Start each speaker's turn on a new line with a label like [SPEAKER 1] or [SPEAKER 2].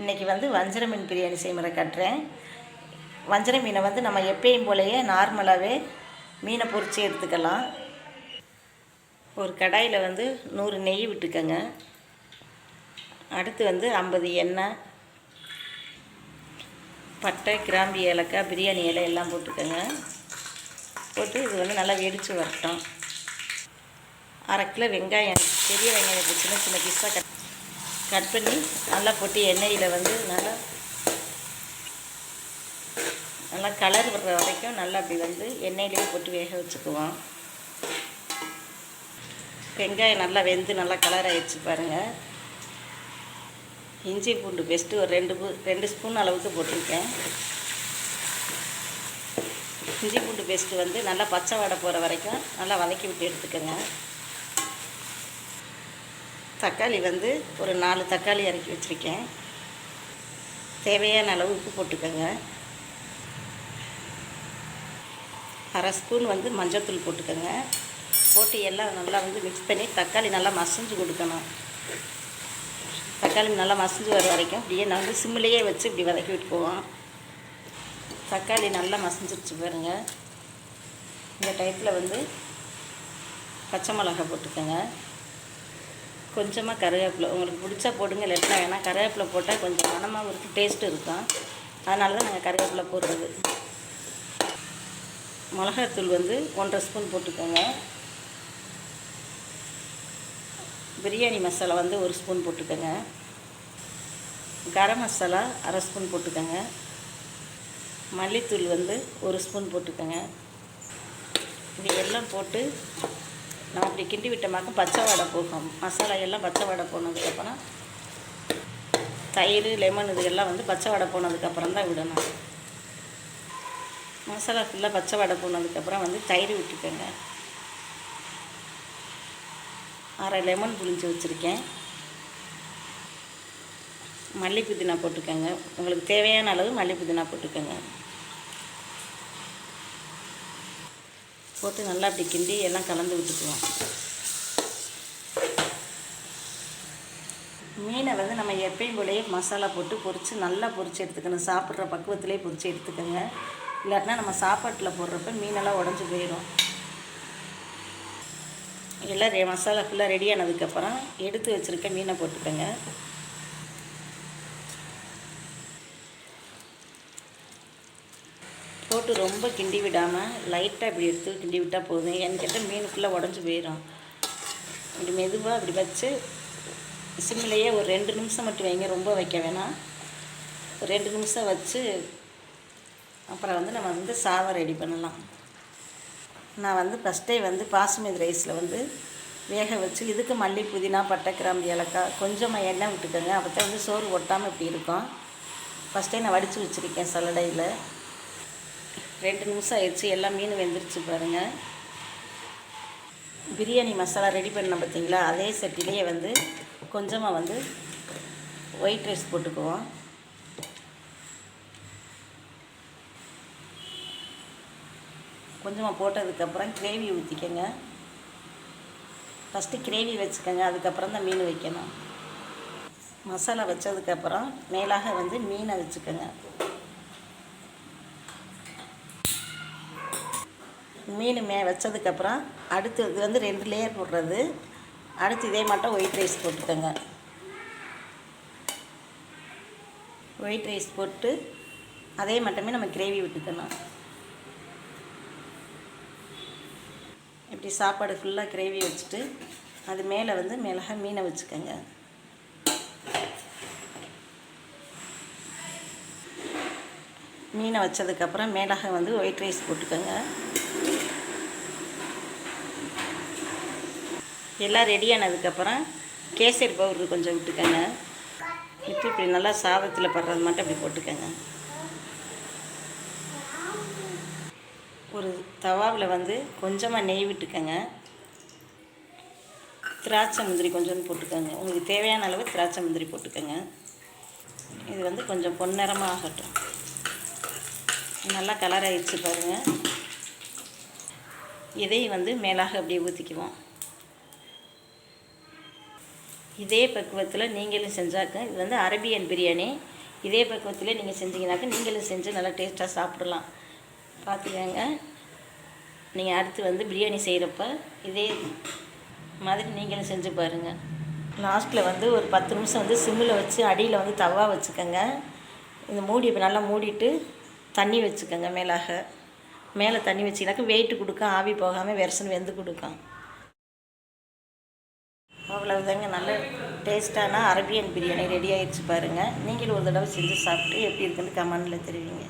[SPEAKER 1] இன்றைக்கி வந்து வஞ்சர மீன் பிரியாணி செய்முறை கட்டுறேன். வஞ்சர மீனை வந்து நம்ம எப்பயும் போலயே நார்மலாகவே மீனை பொறிச்சு எடுத்துக்கலாம். ஒரு கடாயில் வந்து நூறு நெய் விட்டுக்கோங்க. அடுத்து வந்து ஐம்பது எண்ணெய் பட்டை கிராம்பு ஏலக்காய் பிரியாணி இலை எல்லாம் போட்டுக்கோங்க. போட்டு இது வந்து நல்லா வெடித்து வரட்டும். அரை கிலோ வெங்காயம் பெரிய வெங்காயம் சின்ன சின்ன பீஸாக கட் கட் பண்ணி நல்லா போட்டு எண்ணெயில் வந்து நல்லா நல்லா கலர் வர்ற வரைக்கும் நல்லா அப்படி வந்து எண்ணெயிலேயே போட்டு வேக வச்சுக்குவோம். வெங்காயம் நல்லா வெந்து நல்லா கலர் ஆகிடுச்சு பாருங்கள் இஞ்சி பூண்டு பெஸ்ட்டு ஒரு ரெண்டு பூ ரெண்டு ஸ்பூன் அளவுக்கு போட்டிருக்கேன். இஞ்சி பூண்டு பேஸ்ட்டு வந்து நல்லா பச்சை வடை போகிற வரைக்கும் நல்லா வதக்கி விட்டு எடுத்துக்கோங்க. தக்காளி வந்து ஒரு நாலு தக்காளி இறக்கி வச்சுருக்கேன். தேவையான அளவு உப்பு போட்டுக்கோங்க. அரை ஸ்பூன் வந்து மஞ்சத்தூள் போட்டுக்கோங்க. போட்டு எல்லாம் நல்லா வந்து மிக்ஸ் பண்ணி தக்காளி நல்லா மசிஞ்சு கொடுக்கணும். தக்காளி நல்லா மசிஞ்சு வர வரைக்கும் அப்படியே நான் வந்து சிம்மிலேயே வச்சு இப்படி வதக்கி விட்டுக்குவோம். தக்காளி நல்லா மசிஞ்சிருச்சு பாருங்க. இந்த டைப்பில் வந்து பச்சை மிளகா போட்டுக்கோங்க. கொஞ்சமாக கருவேப்பிலை. உங்களுக்கு பிடிச்சா போடுங்க இல்லாட்டினா ஏன்னா கருவேப்பிலை போட்டால் கொஞ்சம் மனமாகவும் இருக்கும் டேஸ்ட்டு இருக்கும். அதனால தான் நாங்கள் கருவேப்பிலை போடுறது. மிளகாத்தூள் வந்து ஒன்றரை ஸ்பூன் போட்டுக்கோங்க. பிரியாணி மசாலா வந்து ஒரு ஸ்பூன் போட்டுக்கோங்க. கரம் மசாலா அரை ஸ்பூன் போட்டுக்கோங்க. மல்லித்தூள் வந்து ஒரு ஸ்பூன் போட்டுக்கோங்க. இது எல்லாம் போட்டு நம்ம அப்படி கிண்டி விட்டோமாக்க பச்சை வடை போகும் மசாலா எல்லாம் பச்சை வடை போனதுக்கப்புறம் தயிர் லெமன் இதுக்கெல்லாம் வந்து பச்சை வடை போனதுக்கப்புறம் தான் விடணும். மசாலா ஃபுல்லாக பச்சை வடை போனதுக்கப்புறம் வந்து தயிர் விட்டுக்கோங்க. அரை லெமன் புளிஞ்சு வச்சுருக்கேன். மல்லி புதினா போட்டுக்கோங்க. உங்களுக்கு தேவையான அளவு மல்லி புதினா போட்டுக்கோங்க. போட்டு நல்லா அப்படி கிண்டி எல்லாம் கலந்து விட்டுக்குவோம். மீனை வந்து நம்ம எப்பயும் போலயே மசாலா போட்டு பொரித்து நல்லா பொரித்து எடுத்துக்கணும். சாப்பிட்ற பக்குவத்திலே பொரித்து எடுத்துக்கோங்க. இல்லாட்டினா நம்ம சாப்பாட்டில் போடுறப்ப மீனெல்லாம் உடஞ்சி போயிடும். எல்லாம் மசாலா ஃபுல்லாக ரெடி ஆனதுக்கப்புறம் எடுத்து வச்சுருக்க மீனை போட்டுக்கோங்க. போட்டு ரொம்ப கிண்டி விடாமல் லைட்டாக இப்படி எடுத்து கிண்டி விட்டால் போதும். ஏன்னு கேட்டால் மீன் ஃபுல்லாக உடஞ்சி போயிடும் இப்படி மெதுவாக அப்படி வச்சு சிம்மிலேயே ஒரு ரெண்டு நிமிஷம் மட்டும் வைங்க ரொம்ப வைக்க வேணாம். ஒரு ரெண்டு நிமிஷம் வச்சு அப்புறம் வந்து நம்ம வந்து சாதம் ரெடி பண்ணலாம். நான் வந்து ஃபஸ்ட்டே வந்து பாசுமதி ரைஸில் வந்து வேக வச்சு இதுக்கு மல்லி புதினா பட்டை கிராம்பு ஏலக்காய் கொஞ்சமாக எண்ணெய் விட்டுக்கோங்க. அப்போ தான் வந்து சோறு ஒட்டாமல் இப்படி இருக்கும். ஃபஸ்ட்டே நான் வடித்து வச்சுருக்கேன் சல்லடையில். ரெண்டு நிமிஷம் ஆயிடுச்சு எல்லாம் மீன் வெந்துருச்சு பாருங்கள் பிரியாணி மசாலா ரெடி பண்ண பார்த்தீங்களா? அதே சட்டிலேயே வந்து கொஞ்சமாக வந்து ஒயிட் ரைஸ் போட்டுக்குவோம். கொஞ்சமாக போட்டதுக்கப்புறம் கிரேவி ஊற்றிக்கங்க ஃபஸ்ட்டு கிரேவி வச்சுக்கோங்க அதுக்கப்புறம் தான் மீன் வைக்கணும். மசாலா வச்சதுக்கப்புறம் மேலாக வந்து மீனை வச்சுக்கோங்க. மீன் மே வச்சதுக்கப்புறம் அடுத்து இது வந்து ரெண்டு லேயர் போடுறது. அடுத்து இதே மட்டும் ஒயிட் ரைஸ் போட்டுக்கோங்க. ஒயிட் ரைஸ் போட்டு அதே மட்டுமே நம்ம கிரேவி விட்டுக்கணும். இப்படி சாப்பாடு ஃபுல்லாக கிரேவி வச்சுட்டு அது மேலே வந்து மிளகா மீனை வச்சுக்கோங்க. மீனை வச்சதுக்கப்புறம் மிளகா வந்து ஒயிட் ரைஸ் போட்டுக்கோங்க. எல்லாம் ரெடி ஆனதுக்கப்புறம் கேசரி பவுடர் கொஞ்சம் விட்டுக்கோங்க. விட்டு இப்படி நல்லா சாதத்தில் படுறது மட்டும் அப்படி போட்டுக்கோங்க. ஒரு தவாவில் வந்து கொஞ்சமாக நெய் விட்டுக்கோங்க. திராட்சை முந்திரி கொஞ்சம் போட்டுக்கோங்க. உங்களுக்கு தேவையான அளவு திராட்சை முந்திரி போட்டுக்கோங்க. இது வந்து கொஞ்சம் பொன்னிறமாக ஆகட்டும். நல்லா கலர் ஆயிடுச்சு பாருங்கள் இதையும் வந்து மேலாக அப்படியே ஊற்றிக்குவோம் இதே பக்குவத்தில் நீங்களும் செஞ்சாக்க இது வந்து அரபியன் பிரியாணி. இதே பக்குவத்தில் நீங்கள் செஞ்சீங்கன்னாக்க நீங்களும் செஞ்சு நல்லா டேஸ்ட்டாக சாப்பிடலாம். பார்த்துக்கங்க நீங்கள் அடுத்து வந்து பிரியாணி செய்கிறப்ப இதே மாதிரி நீங்களும் செஞ்சு பாருங்கள் லாஸ்ட்டில் வந்து ஒரு பத்து நிமிஷம் வந்து சிம்மில் வச்சு அடியில் வந்து தவா வச்சுக்கோங்க. இந்த மூடி இப்போ நல்லா மூடிட்டு தண்ணி வச்சுக்கோங்க மேலாக. மேலே தண்ணி வச்சிங்கனாக்கா வெயிட்டு கொடுக்கும் ஆவி போகாமல் வெரசன் வெந்து கொடுக்கும். அவ்வளவுதாங்க நல்ல டேஸ்ட்டான அரபியன் பிரியாணி ரெடி ஆகிடுச்சு பாருங்கள் நீங்களும் ஒரு தடவை செஞ்சு சாப்பிட்டு எப்படி இருக்குன்னு கமெண்டில் தெரிவிங்க.